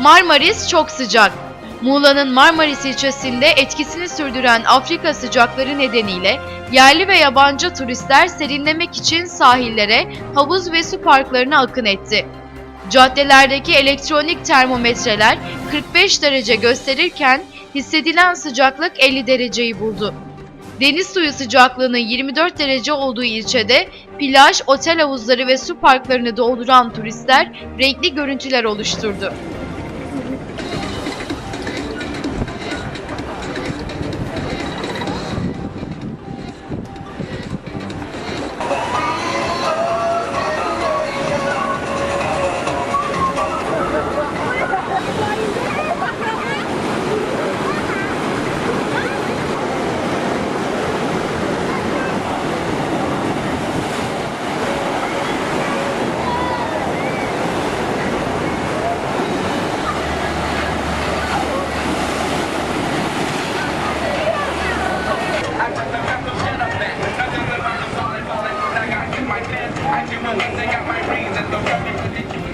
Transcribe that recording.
Marmaris çok sıcak. Muğla'nın Marmaris ilçesinde etkisini sürdüren Afrika sıcakları nedeniyle yerli ve yabancı turistler serinlemek için sahillere, havuz ve su parklarına akın etti. Caddelerdeki elektronik termometreler 45 derece gösterirken hissedilen sıcaklık 50 dereceyi buldu. Deniz suyu sıcaklığının 24 derece olduğu ilçede plaj, otel havuzları ve su parklarını dolduran turistler renkli görüntüler oluşturdu. Thank you. They got my reason, don't got me ridiculous.